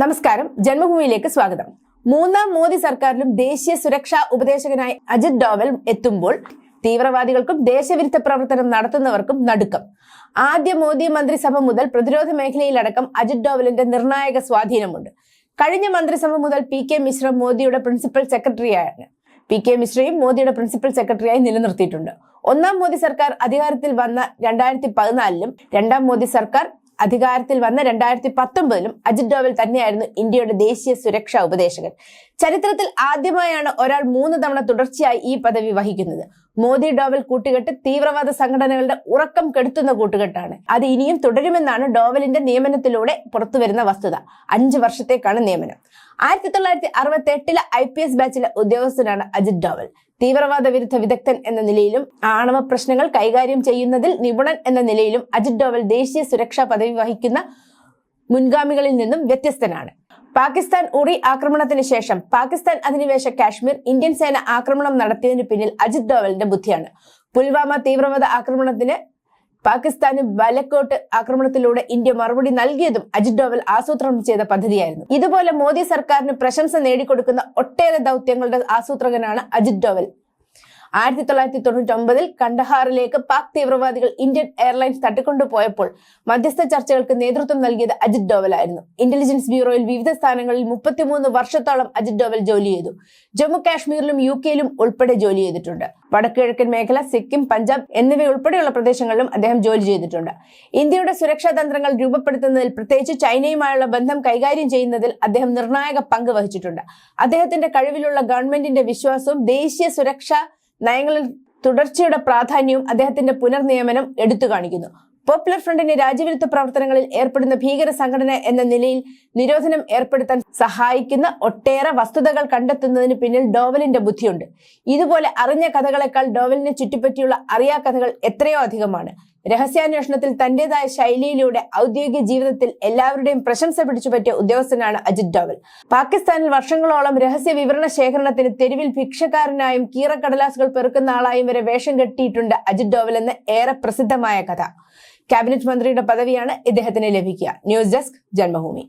നമസ്കാരം. ജന്മഭൂമിയിലേക്ക് സ്വാഗതം. മൂന്നാം മോദി സർക്കാരിലും ദേശീയ സുരക്ഷാ ഉപദേശകനായി അജിത് ഡോവൽ എത്തുമ്പോൾ തീവ്രവാദികൾക്കും ദേശവിരുദ്ധ പ്രവർത്തനം നടത്തുന്നവർക്കും നടുക്കം. ആദ്യ മോദി മന്ത്രിസഭ മുതൽ പ്രതിരോധ മേഖലയിലടക്കം അജിത് ഡോവലിന്റെ നിർണായക സ്വാധീനമുണ്ട്. കഴിഞ്ഞ മന്ത്രിസഭ മുതൽ പി കെ മിശ്ര മോദിയുടെ പ്രിൻസിപ്പൽ സെക്രട്ടറിയാണ്. പി കെ മിശ്രയും മോദിയുടെ പ്രിൻസിപ്പൽ സെക്രട്ടറിയായി നിലനിർത്തിയിട്ടുണ്ട്. ഒന്നാം മോദി സർക്കാർ അധികാരത്തിൽ വന്ന രണ്ടായിരത്തി പതിനാലിലും രണ്ടാം മോദി സർക്കാർ അധികാരത്തിൽ വന്ന രണ്ടായിരത്തി പത്തൊമ്പതിലും അജിത് ഡോവൽ തന്നെയായിരുന്നു ഇന്ത്യയുടെ ദേശീയ സുരക്ഷാ ഉപദേശകൻ. ചരിത്രത്തിൽ ആദ്യമായാണ് ഒരാൾ മൂന്ന് തവണ തുടർച്ചയായി ഈ പദവി വഹിക്കുന്നത്. മോദി ഡോവൽ കൂട്ടുകെട്ട് തീവ്രവാദ സംഘടനകളുടെ ഉറക്കം കെടുത്തുന്ന കൂട്ടുകെട്ടാണ്. അത് ഇനിയും തുടരുമെന്നാണ് ഡോവലിന്റെ നിയമനത്തിലൂടെ പുറത്തുവരുന്ന വസ്തുത. അഞ്ച് വർഷത്തേക്കാണ് നിയമനം. ആയിരത്തി തൊള്ളായിരത്തി അറുപത്തി എട്ടിലെ ഐ പി എസ് ബാച്ചിലെ ഉദ്യോഗസ്ഥനാണ് അജിത് ഡോവൽ. തീവ്രവാദ വിരുദ്ധ വിദഗ്ധൻ എന്ന നിലയിലും ആണവ പ്രശ്നങ്ങൾ കൈകാര്യം ചെയ്യുന്നതിൽ നിപുണൻ എന്ന നിലയിലും അജിത് ഡോവൽ ദേശീയ സുരക്ഷാ പദവി വഹിക്കുന്ന മുൻഗാമികളിൽ നിന്നും വ്യത്യസ്തനാണ്. പാകിസ്ഥാൻ ഉറി ആക്രമണത്തിന് ശേഷം പാകിസ്ഥാൻ അധിനിവേശ കാശ്മീർ ഇന്ത്യൻ സേന ആക്രമണം നടത്തിയതിന് പിന്നിൽ അജിത് ഡോവലിന്റെ ബുദ്ധിയാണ്. പുൽവാമ തീവ്രവാദ ആക്രമണത്തിന് പാകിസ്ഥാന് ബലക്കോട്ട് ആക്രമണത്തിലൂടെ ഇന്ത്യ മറുപടി നൽകിയതും അജിത് ഡോവൽ ആസൂത്രണം ചെയ്ത പദ്ധതിയായിരുന്നു. ഇതുപോലെ മോദി സർക്കാരിന് പ്രശംസ നേടിക്കൊടുക്കുന്ന ഒട്ടേറെ ദൗത്യങ്ങളുടെ ആസൂത്രകനാണ് അജിത് ഡോവൽ. ആയിരത്തി തൊള്ളായിരത്തി തൊണ്ണൂറ്റി ഒമ്പതിൽ കണ്ടഹാറിലേക്ക് പാക് തീവ്രവാദികൾ ഇന്ത്യൻ എയർലൈൻസ് തട്ടിക്കൊണ്ടുപോയപ്പോൾ മധ്യസ്ഥ ചർച്ചകൾക്ക് നേതൃത്വം നൽകിയത് അജിത് ഡോവലായിരുന്നു. ഇന്റലിജൻസ് ബ്യൂറോയിൽ വിവിധ സ്ഥാനങ്ങളിൽ മുപ്പത്തിമൂന്ന് വർഷത്തോളം അജിത് ഡോവൽ ജോലി ചെയ്തു. ജമ്മു കാശ്മീരിലും യു കെയിലും ഉൾപ്പെടെ ജോലി ചെയ്തിട്ടുണ്ട്. വടക്കുകിഴക്കൻ മേഖല സിക്കിം പഞ്ചാബ് എന്നിവയുൾപ്പെടെയുള്ള പ്രദേശങ്ങളിലും അദ്ദേഹം ജോലി ചെയ്തിട്ടുണ്ട്. ഇന്ത്യയുടെ സുരക്ഷാ തന്ത്രങ്ങൾ രൂപപ്പെടുത്തുന്നതിൽ പ്രത്യേകിച്ച് ചൈനയുമായുള്ള ബന്ധം കൈകാര്യം ചെയ്യുന്നതിൽ അദ്ദേഹം നിർണായക പങ്ക് വഹിച്ചിട്ടുണ്ട്. അദ്ദേഹത്തിന്റെ കഴിവിലുള്ള ഗവൺമെന്റിന്റെ വിശ്വാസവും ദേശീയ സുരക്ഷാ നയങ്ങളിൽ തുടർച്ചയുടെ പ്രാധാന്യവും അദ്ദേഹത്തിന്റെ പുനർനിയമനം എടുത്തു കാണിക്കുന്നു. പോപ്പുലർ ഫ്രണ്ടിന്റെ രാജ്യവിരുദ്ധ പ്രവർത്തനങ്ങളിൽ ഏർപ്പെടുന്ന ഭീകര സംഘടന എന്ന നിലയിൽ നിരോധനം ഏർപ്പെടുത്താൻ സഹായിക്കുന്ന ഒട്ടേറെ വസ്തുതകൾ കണ്ടെത്തുന്നതിന് പിന്നിൽ ഡോവലിന്റെ ബുദ്ധിയുണ്ട്. ഇതുപോലെ അറിഞ്ഞ കഥകളെക്കാൾ ഡോവലിനെ ചുറ്റിപ്പറ്റിയുള്ള അറിയാ കഥകൾ എത്രയോ അധികമാണ്. രഹസ്യാന്വേഷണത്തിൽ തന്റേതായ ശൈലിയിലൂടെ ഔദ്യോഗിക ജീവിതത്തിൽ എല്ലാവരുടെയും പ്രശംസ പിടിച്ചുപറ്റിയ ഉദ്യോഗസ്ഥനാണ് അജിത് ഡോവൽ. പാകിസ്ഥാനിൽ വർഷങ്ങളോളം രഹസ്യ വിവരണ ശേഖരണത്തിന് തെരുവിൽ ഭിക്ഷക്കാരനായും കീറക്കടലാസുകൾ പെറുക്കുന്ന ആളായും വരെ വേഷം കെട്ടിയിട്ടുണ്ട് അജിത് ഡോവൽ എന്ന ഏറെ പ്രസിദ്ധമായ കഥ. ക്യാബിനറ്റ് മന്ത്രിയുടെ പദവിയാണ് ഇദ്ദേഹത്തിന് ലഭിക്കുക. News desk Janmabhumi.